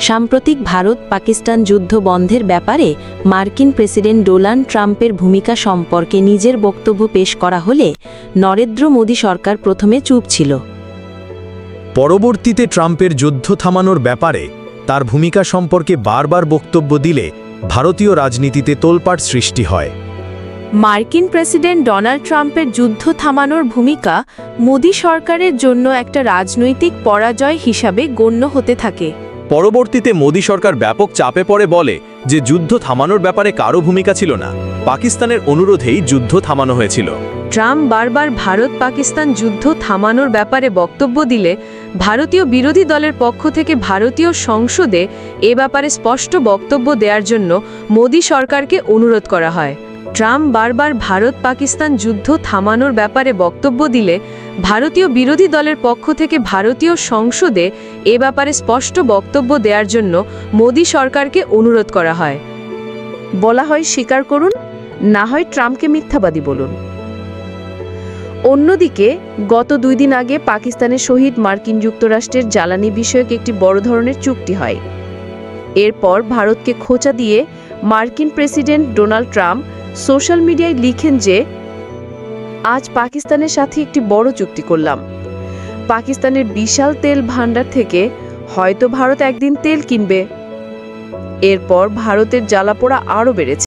সাম্প্রতিক ভারত পাকিস্তান যুদ্ধ বন্ধের ব্যাপারে মার্কিন প্রেসিডেন্ট ডোনাল্ড ট্রাম্পের ভূমিকা সম্পর্কে নিজের বক্তব্য পেশ করা হলে নরেন্দ্র মোদী সরকার প্রথমে চুপ ছিল। পরবর্তীতে ট্রাম্পের যুদ্ধ থামানোর ব্যাপারে তার ভূমিকা সম্পর্কে বারবার বক্তব্য দিলে ভারতীয় রাজনীতিতে তোলপাট সৃষ্টি হয়। মার্কিন প্রেসিডেন্ট ডোনাল্ড ট্রাম্পের যুদ্ধ থামানোর ভূমিকা মোদী সরকারের জন্য একটা রাজনৈতিক পরাজয় হিসাবে গণ্য হতে থাকে। পরবর্তীতে মোদী সরকার ব্যাপক চাপে পড়ে বলে যে যুদ্ধ থামানোর ব্যাপারে কারও ভূমিকা ছিল না। পাকিস্তানের অনুরোধেই যুদ্ধ থামানো হয়েছিল। ট্রাম্প বারবার ভারত পাকিস্তান যুদ্ধ থামানোর ব্যাপারে বক্তব্য দিলে ভারতীয় বিরোধী দলের পক্ষ থেকে ভারতীয় সংসদে এ ব্যাপারে স্পষ্ট বক্তব্য দেওয়ার জন্য মোদী সরকারকে অনুরোধ করা হয়। ট্রাম্প বারবার ভারত পাকিস্তান যুদ্ধ থামানোর ব্যাপারে বক্তব্য দিলে ভারতীয় বিরোধী দলের পক্ষ থেকে ভারতীয় সংসদে এ ব্যাপারে স্পষ্ট বক্তব্য দেওয়ার জন্য মোদী সরকারকে অনুরোধ করা হয়। বলা হয়, স্বীকার করুন, না হয় ট্রাম্পকে মিথ্যাবাদী বলুন। অন্যদিকে, গত দুই দিন আগে পাকিস্তানের শহীদ মার্কিন যুক্তরাষ্ট্রের জ্বালানি বিষয়ক একটি বড় ধরনের চুক্তি হয়। এরপর ভারতকে খোঁচা দিয়ে মার্কিন প্রেসিডেন্ট ডোনাল্ড ট্রাম্প সোশ্যাল মিডিয়ায় লিখেন যে, আজ পাকিস্তানের সাথে একটি বড় চুক্তি করলাম। পাকিস্তানের বিশাল তেল ভাণ্ডার থেকে হয়তো ভারত একদিন তেল কিনবে। এরপর ভারতের জ্বালাপোড়া আরও বেড়েছে।